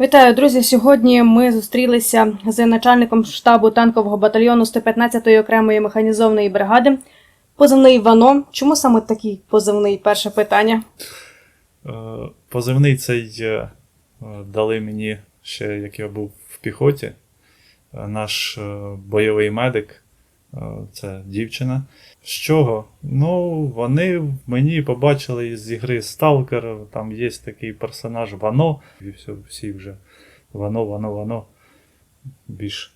Вітаю, друзі! Сьогодні ми зустрілися з начальником штабу танкового батальйону 115-ї окремої механізованої бригади. Позивний Вано. Чому саме такий позивний? Перше питання. Е, Позивний цей е, дали мені ще як я був в піхоті. Е, Наш е, бойовий медик, е, це дівчина. З чого? Ну, вони мені побачили з ігри Сталкер, там є такий персонаж Вано, і все, всі вже Вано, Вано, Вано. Більш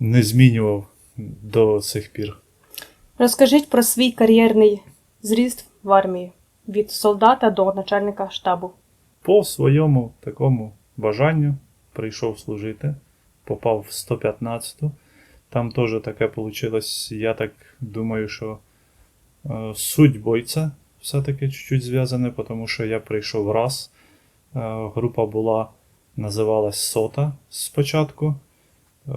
не змінював до сих пір. Розкажіть про свій кар'єрний зріст в армії від солдата до начальника штабу. по своєму такому бажанню прийшов служити, попав в 115-ту. Там теж таке вийшло. Я так думаю, що е, суть бойця все-таки чуть-чуть зв'язане, тому що я прийшов раз. Е, група була, називалась Сота спочатку. Е,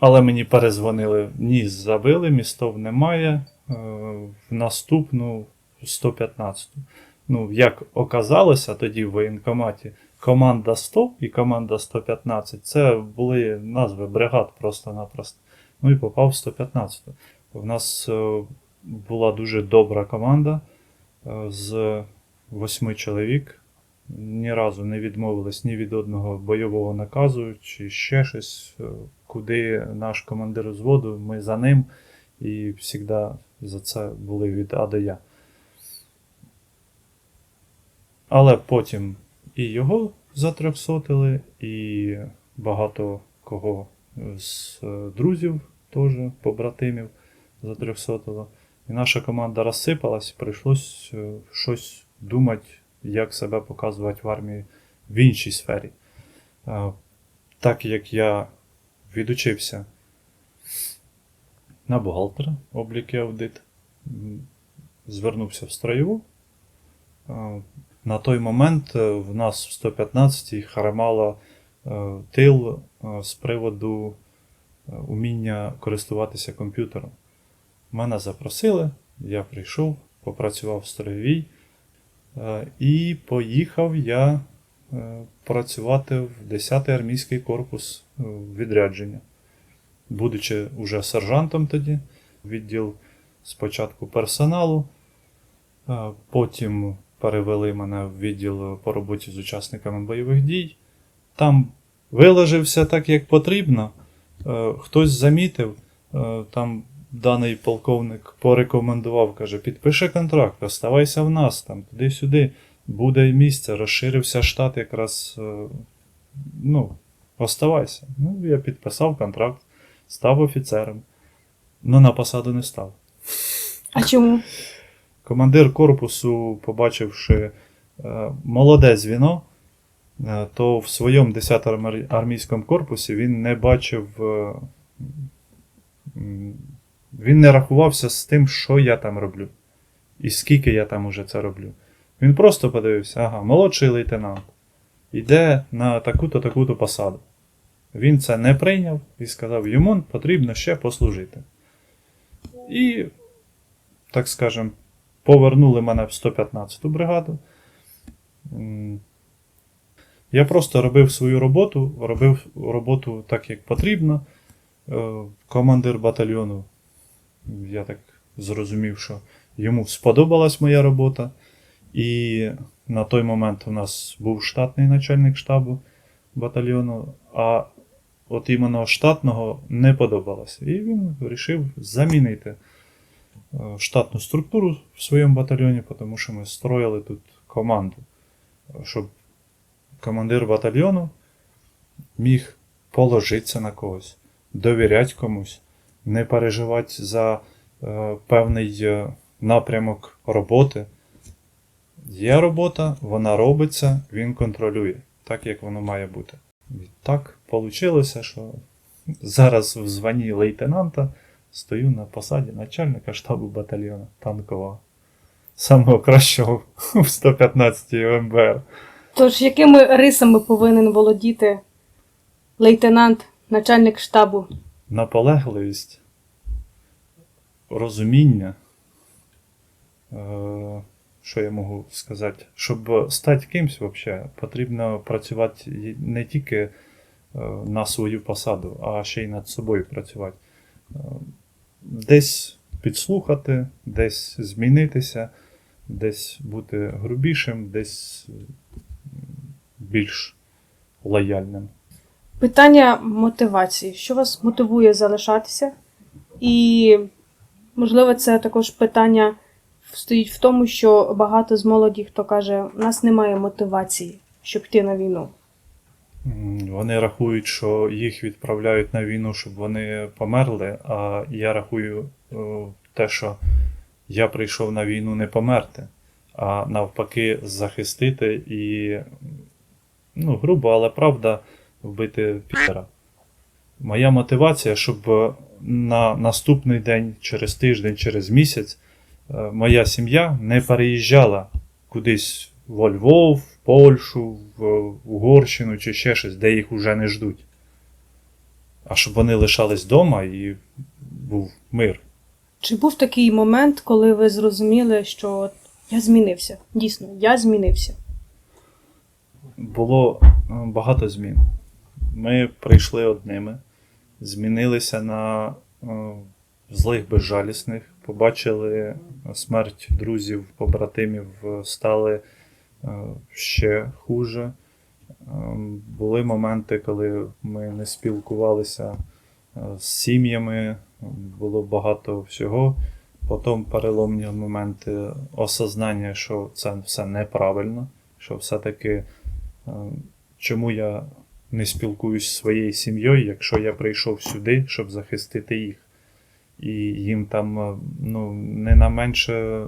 але мені перезвонили, ні, забили, містов немає. Е, в наступну 115. Ну, як оказалося тоді в воєнкоматі, команда 100 і команда 115 це були назви бригад просто-напросто. Ну і попав в 115. У нас е, була дуже добра команда е, з восьми чоловік. Ні разу не відмовились ні від одного бойового наказу чи ще щось, е, куди наш командир зводу, ми за ним і завжди за це були від А до Я. Але потім і його затрьохсотили, і багато кого з е, друзів, теж побратимів затрьохсотило. І наша команда розсипалась, прийшлось е, щось думати, як себе показувати в армії в іншій сфері. Е, Так як я відучився на бухгалтера, облік і аудит, звернувся в строєву. На той момент е, в нас в 115-й харамала е, тил е, з приводу уміння користуватися комп'ютером. Мене запросили, я прийшов, попрацював в строєвій і поїхав я працювати в 10-й армійський корпус відрядження. Будучи уже сержантом тоді, відділ спочатку персоналу, потім перевели мене в відділ по роботі з учасниками бойових дій. Там виложився так, як потрібно. Е, Хтось замітив, е, там даний полковник порекомендував, каже, підпиши контракт, оставайся в нас, там туди-сюди, буде місце, розширився штат якраз. е, Ну, оставайся. Ну, я підписав контракт, став офіцером. Ну, на посаду не став. А чому? Командир корпусу, побачивши е, молоде звіно, е, то в своєму 10-му ар- армійському корпусі він не бачив. е, Він не рахувався з тим, що я там роблю. І скільки я там уже це роблю. Він просто подивився, ага, молодший лейтенант. Іде на таку-то таку-то посаду. Він це не прийняв і сказав, йому потрібно ще послужити. І, так скажем, повернули мене в 115-ту бригаду. Я просто робив свою роботу, робив роботу так, як потрібно. Е, Командир батальйону, я так зрозумів, що йому сподобалась моя робота. І на той момент у нас був штатний начальник штабу батальйону, а от іменно штатного не подобалося. І він вирішив замінити е, штатну структуру в своєму батальйоні, тому що ми строїли тут команду, щоб командир батальйону міг положитися на когось, довіряти комусь, не переживати за е, певний е, напрямок роботи. Є робота, вона робиться, він контролює, так як воно має бути. І так вийшло, що зараз в званні лейтенанта стою на посаді начальника штабу батальйону танкового. Самого кращого в 115-й ОМБР. Тож, якими рисами повинен володіти лейтенант, начальник штабу? Наполегливість, розуміння, е- що я можу сказати? Щоб стати кимсь взагалі, потрібно працювати не тільки е, на свою посаду, а ще й над собою працювати. Десь підслухати, десь змінитися, десь бути грубішим, десь більш лояльним. Питання мотивації. Що вас мотивує залишатися? І, можливо, це також питання стоїть в тому, що багато з молоді, хто каже, у нас немає мотивації, щоб йти на війну. Вони рахують, що їх відправляють на війну, щоб вони померли. А я рахую е, те, що я прийшов на війну не померти, а навпаки, захистити і, ну, грубо, але правда, вбити Пітера. Моя мотивація, щоб на наступний день, через тиждень, через місяць, е, моя сім'я не переїжджала кудись во Львов, в Польщу, в Угорщину чи ще щось, де їх уже не ждуть. А щоб вони лишались вдома і був мир. Чи був такий момент, коли ви зрозуміли, що я змінився? Дійсно, я змінився. Було е, багато змін. Ми прийшли одними, змінилися на е, злих безжалісних, побачили смерть друзів, побратимів, стали ще хуже. Е, Були моменти, коли ми не спілкувалися е, з сім'ями, було багато всього. Потім переломні моменти осознання, що це все неправильно, що все-таки е, чому я не спілкуюсь зі своєю сім'єю, якщо я прийшов сюди, щоб захистити їх. І їм там е, ну, не на менше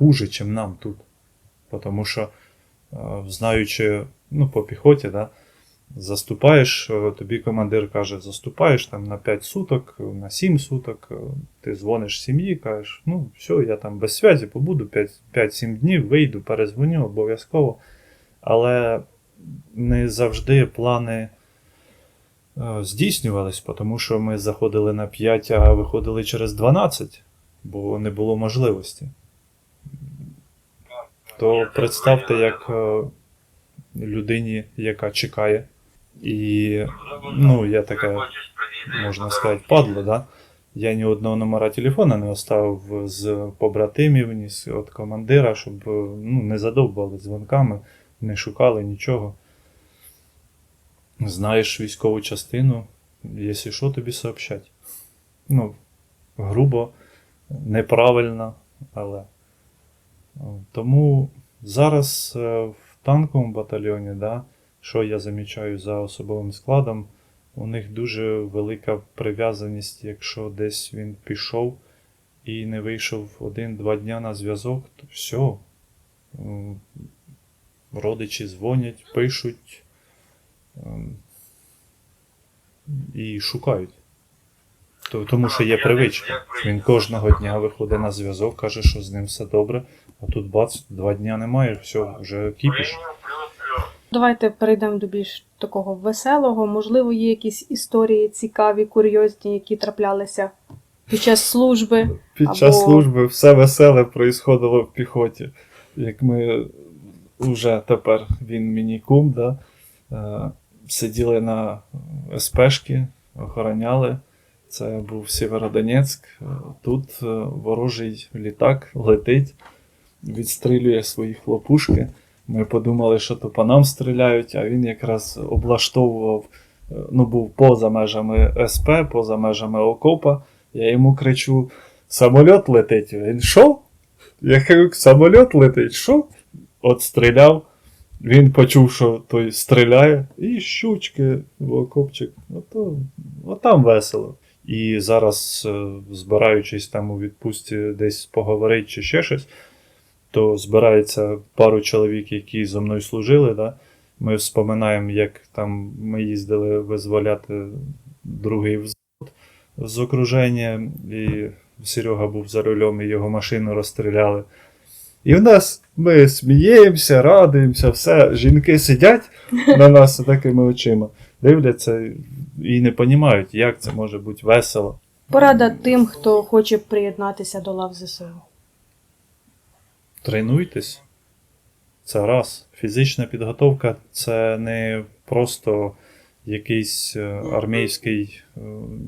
хуже, ніж нам тут. Тому що, е, знаючи ну, по піхоті, да, заступаєш, е, тобі командир каже, заступаєш там на 5 суток, на 7 суток, е, ти дзвониш сім'ї, кажеш, ну все, я там без зв'язі побуду 5 5-7 днів, вийду, перезвоню обов'язково. Але не завжди плани здійснювались, тому що ми заходили на 5, а виходили через 12, бо не було можливості. То представте, як е, людині, яка чекає, і ну, я така, можна сказати, падла, да? Я ні одного номера телефона не оставив з побратимів, ні з от командира, щоб е, ну, не задовбали дзвонками, не шукали нічого. Знаєш військову частину, якщо що, тобі сообщать. Ну, грубо, неправильно, але. Тому зараз е, в танковому батальйоні, да, що я замічаю за особовим складом, у них дуже велика прив'язаність, якщо десь він пішов і не вийшов один-два дня на зв'язок, то все. Родичі дзвонять, пишуть ем, і шукають. То- Тому що є привичка. Він кожного дня виходить на зв'язок, каже, що з ним все добре, а тут бац, два дня немає, все, вже кіпіш. Давайте перейдемо до більш такого веселого. Можливо, є якісь історії цікаві, курйозні, які траплялися під час служби. Під Або- час служби все веселе проїсходило в піхоті. Як ми вже тепер він мені кум, да, е, сиділи на СПшки, охороняли. Це був Сєвєродонецьк. Е, Тут е, ворожий літак летить, відстрілює свої хлопушки. Ми подумали, що то по нам стріляють, а він якраз облаштовував, е, ну, був поза межами СП, поза межами окопа. Я йому кричу: самоліт летить. Він що? Я кажу, самоліт летить, що? От стріляв. Він почув, що той стріляє, і щучки в окопчик. Ото, отам весело. І зараз, е, збираючись там у відпустці десь поговорити чи ще щось, то збирається пару чоловік, які зі мною служили. Да? Ми вспоминаємо, як там ми їздили визволяти другий взвод з окруження, і Серега був за рулем, і його машину розстріляли. І в нас ми сміємося, радуємося, все. Жінки сидять на нас такими очима, дивляться і не розуміють, як це може бути весело. Порада тим, хто хоче приєднатися до лав ЗСУ. тренуйтесь. Це раз. Фізична підготовка це не просто якийсь е, армійський, е,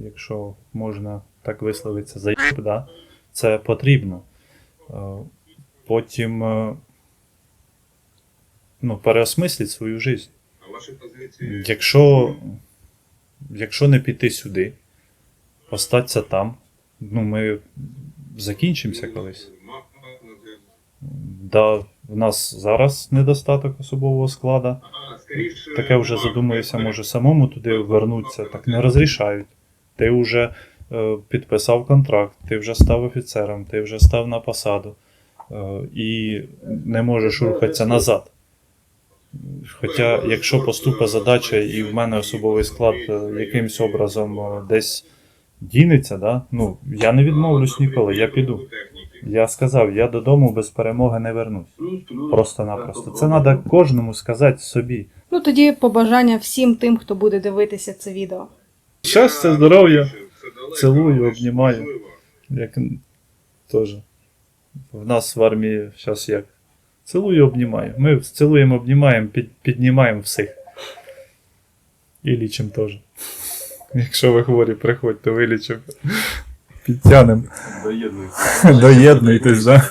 якщо можна так висловитися, заєб, да? це потрібно. Потім е, ну, переосмисліть свою життя. Якщо, якщо не піти сюди, остатися там, ну ми закінчимося колись. Да, в нас зараз недостаток особового складу. Таке вже задумуєшся, може самому туди вернутися, так не розрішають. Ти вже е, підписав контракт, ти вже став офіцером, ти вже став на посаду і не можеш рухатися назад. Хоча, якщо поступить задача і в мене особовий склад е, якимсь образом е, десь дінеться, да? ну, я не відмовлюсь ніколи, я піду. Я сказав, я додому без перемоги не вернусь. Просто-напросто. Це треба кожному сказати собі. Ну тоді побажання всім тим, хто буде дивитися це відео. Щастя, здоров'я, цілую, обнімаю. Як теж. В нас в армії зараз як. Цілую, обнімаю. Ми цілуємо, обнімаємо, під, піднімаємо всіх. І лічимо теж. Якщо ви хворі, приходьте, вилічимо. Підтянемо. Доєднуйтесь. Доєднуйтесь, да?